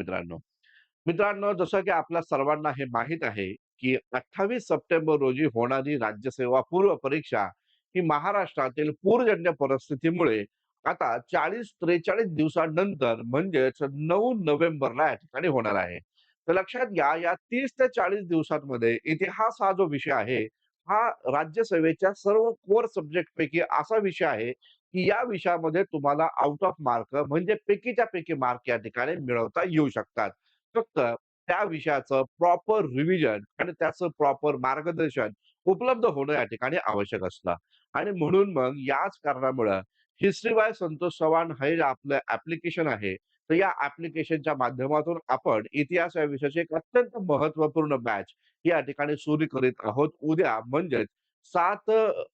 मित्रांनो. मित्रांनो, जसं की आपल्या सर्वांना हे माहीत आहे, की 28 सप्टेंबर रोजी होणारी राज्यसेवा पूर्व परीक्षा ही महाराष्ट्रातील पूरजन्य परिस्थितीमुळे आता 40-43 दिवसानंतर म्हणजेच नऊ नोव्हेंबरला या ठिकाणी होणार आहे. तर लक्षात घ्या, या तीस ते 40 दिवसांमध्ये इतिहास हा जो विषय आहे, हा राज्यसेवेच्या सर्व कोर सब्जेक्ट पैकी असा विषय आहे, की या विषयामध्ये तुम्हाला आउट ऑफ मार्क म्हणजे पैकीच्या पैकी मार्क या ठिकाणी मिळवता येऊ शकतात. फक्त त्या विषयाचं प्रॉपर रिव्हिजन आणि त्याचं प्रॉपर मार्गदर्शन उपलब्ध होणं या ठिकाणी आवश्यक असतं. आणि म्हणून मग याच कारणामुळं हिस्ट्री बाय संतोष चव्हाण हे आपलं ऍप्लिकेशन आहे. तर या ऍप्लिकेशनच्या माध्यमातून आपण इतिहास या विषयाची एक अत्यंत महत्त्वपूर्ण बॅच या ठिकाणी सुरू करीत आहोत. उद्या म्हणजेच सात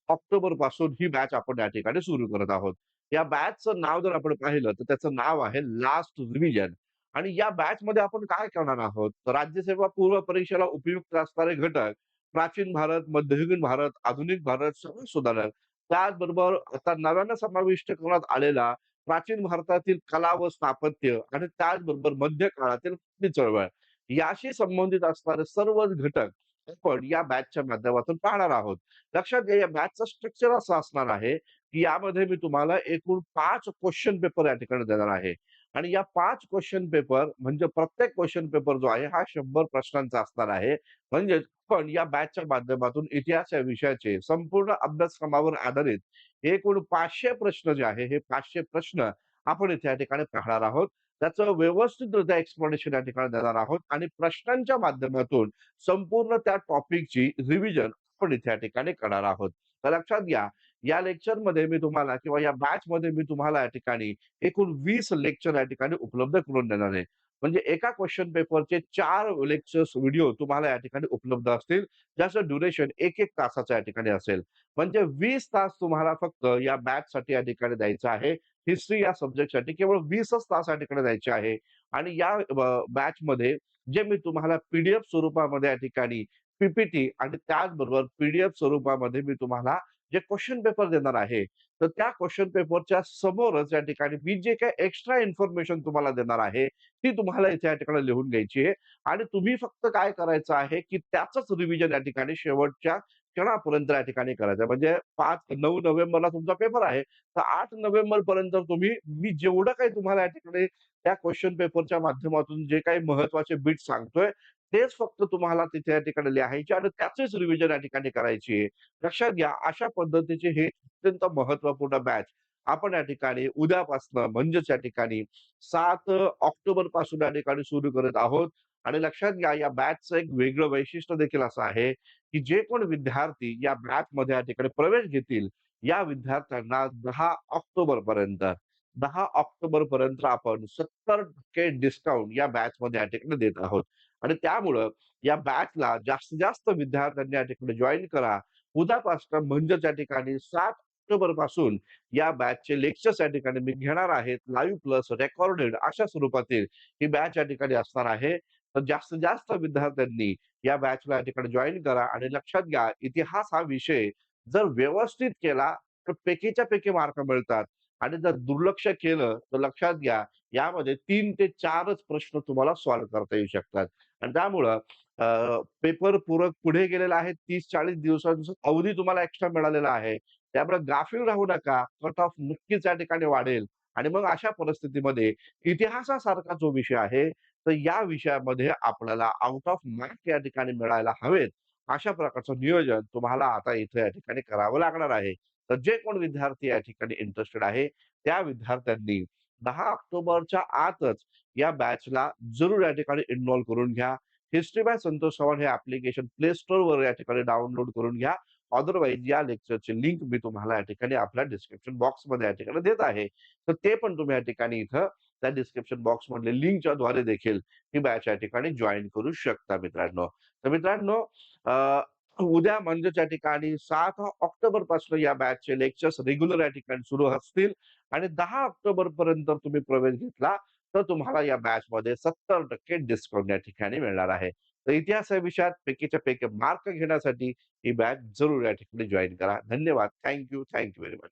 ऑक्टोबरपासून ही बॅच आपण या ठिकाणी सुरू करत आहोत. या बॅचचं नाव जर आपण पाहिलं, तर त्याचं नाव आहे लास्ट रिव्हिजन आणि या बॅचमध्ये आपण काय करणार आहोत? राज्यसेवा पूर्व परीक्षेला उपयुक्त असणारे घटक, प्राचीन भारत, मध्ययुगीन भारत, आधुनिक भारत, सर्व सुधारक, त्याचबरोबर आता नव्यानं समाविष्ट करण्यात आलेला प्राचीन भारतातील कला व स्थापत्य आणि त्याचबरोबर मध्य काळातील चळवळ याशी संबंधित असणारे सर्वच घटक आपण या बॅचच्या माध्यमातून पाहणार आहोत. लक्षात घ्या, या बॅचचं स्ट्रक्चर असं असणार आहे, की यामध्ये मी तुम्हाला एकूण पाच क्वेश्चन पेपर या ठिकाणी देणार आहे आणि या पाच क्वेश्चन पेपर म्हणजे प्रत्येक क्वेश्चन पेपर जो आहे, हा शंभर प्रश्नांचा असणार आहे. म्हणजेच पण या बॅचच्या माध्यमातून इतिहास या विषयाचे संपूर्ण अभ्यासक्रमावर आधारित एकूण पाचशे प्रश्न जे आहे, हे पाचशे प्रश्न आपण इथे या ठिकाणी पाहणार आहोत. त्याचं व्यवस्थितरित्या एक्सप्लेनेशन या ठिकाणी देणार आहोत आणि प्रश्नांच्या माध्यमातून संपूर्ण त्या टॉपिकची रिव्हिजन आपण इथे या ठिकाणी करणार आहोत. तर लक्षात घ्या, या लेक्चरमध्ये मी तुम्हाला किंवा या बॅचमध्ये मी तुम्हाला या ठिकाणी एकूण वीस लेक्चर या ठिकाणी उपलब्ध करून देणार आहे. म्हणजे एका क्वेश्चन पेपरचे चार लेक्चर्स व्हिडिओ तुम्हाला या ठिकाणी उपलब्ध असतील. ज्याचं ड्युरेशन 1-1 तासाचं या ठिकाणी असेल. म्हणजे वीस तास तुम्हाला फक्त या बॅचसाठी या ठिकाणी द्यायचं आहे. हिस्ट्री या सब्जेक्टसाठी केवळ 20च तास या ठिकाणी द्यायचे आहे. आणि या बॅच बॅचमध्ये जे मी तुम्हाला पीडीएफ स्वरूपामध्ये या ठिकाणी पीपीटी आणि त्याचबरोबर पीडीएफ स्वरूपामध्ये मी तुम्हाला जे क्वेश्चन पेपर देणार आहे, तर त्या क्वेश्चन पेपरच्या समोरच या ठिकाणी मी जे काही एक्स्ट्रा इन्फॉर्मेशन तुम्हाला देणार आहे, ती तुम्हाला इथे या ठिकाणी लिहून घ्यायची आहे. आणि तुम्ही फक्त काय करायचं आहे, की त्याच रिव्हिजन या ठिकाणी शेवटच्या क्षणापर्यंत या ठिकाणी करायचं. म्हणजे 5-9 नोव्हेंबरला तुमचा पेपर आहे, तर आठ नोव्हेंबर पर्यंत तुम्ही मी जेवढं काही तुम्हाला या ठिकाणी त्या क्वेश्चन पेपरच्या माध्यमातून जे काही महत्त्वाचे बीट सांगतोय, तेच फक्त तुम्हाला तिथे या ठिकाणी लिहायचे आणि त्याचेच रिव्हिजन या ठिकाणी करायची लक्षात घ्या, अशा पद्धतीचे हे अत्यंत महत्त्वपूर्ण बॅच. आपण या ठिकाणी उद्यापासनं म्हणजेच या ठिकाणी सात ऑक्टोबरपासून या ठिकाणी सुरू करत आहोत. आणि लक्षात घ्या, या बॅचचं एक वेगळं वैशिष्ट्य देखील असं आहे, की जे कोण विद्यार्थी या बॅचमध्ये या ठिकाणी प्रवेश घेतील, या विद्यार्थ्यांना दहा ऑक्टोबर पर्यंत दहा ऑक्टोबर पर्यंत आपण 70% डिस्काउंट या बॅचमध्ये या ठिकाणी देत आहोत आणि त्यामुळं या बॅचला जास्तीत जास्त विद्यार्थ्यांनी या ठिकाणी जॉईन करा. उद्यापासून म्हणजेच या ठिकाणी सात ऑक्टोबरपासून या बॅचचे लेक्चर्स या ठिकाणी मी घेणार आहेत. लाईव्ह प्लस रेकॉर्डेड अशा स्वरूपातील ही बॅच या ठिकाणी असणार आहे. तर जास्तीत जास्त विद्यार्थ्यांनी या बॅचला या ठिकाणी जॉईन करा आणि लक्षात घ्या, इतिहास हा विषय जर व्यवस्थित केला, तर पैकीच्या पैकी मार्क मिळतात आणि जर दुर्लक्ष केलं, तर लक्षात घ्या, यामध्ये तीन ते चारच प्रश्न तुम्हाला सॉल्व्ह करता येऊ शकतात आणि त्यामुळं पेपर पूरक पुढे गेलेला आहे. 30-40 दिवसांचा अवधी तुम्हाला एक्स्ट्रा मिळालेला आहे. त्यामुळे गाफील राहू नका. कट ऑफ नक्कीच या ठिकाणी वाढेल आणि मग अशा परिस्थितीमध्ये इतिहासासारखा जो विषय आहे, तर या विषयामध्ये आपल्याला आउट ऑफ मार्क या ठिकाणी मिळायला हवेत, अशा प्रकारचं नियोजन तुम्हाला आता इथे या ठिकाणी करावं लागणार आहे. तर जे कोण विद्यार्थी या ठिकाणी इंटरेस्टेड आहे, त्या विद्यार्थ्यांनी दहा ऑक्टोबरच्या आतच या बॅचला जरूर या ठिकाणी इन्व्हॉल्व करून घ्या. हिस्ट्री बाय संतोष चव्हाण हे ऍप्लिकेशन प्ले स्टोअरवर या ठिकाणी डाउनलोड करून घ्या. अदरवाईज या लेक्चरची लिंक मी तुम्हाला या ठिकाणी आपल्या डिस्क्रिप्शन बॉक्समध्ये या ठिकाणी देत आहे. तर ते पण तुम्ही या ठिकाणी इथं त्या डिस्क्रिप्शन बॉक्स मधले लिंकच्या द्वारे देखील ही बॅच या ठिकाणी जॉईन करू शकता मित्रांनो. तर मित्रांनो उद्या म्हणजेच या ठिकाणी 7 ऑक्टोबरपासून या बॅचचे लेक्चर्स रेग्युलर या ठिकाणी सुरू असतील आणि दहा ऑक्टोबर पर्यंत तुम्ही प्रवेश घेतला, तर तुम्हाला या बॅचमध्ये 70% डिस्काउंट या ठिकाणी मिळणार आहे. तर इतिहास या विषयात पैकीच्या पैकी मार्क घेण्यासाठी ही बॅच जरूर या ठिकाणी जॉईन करा. धन्यवाद. Thank you. Very much.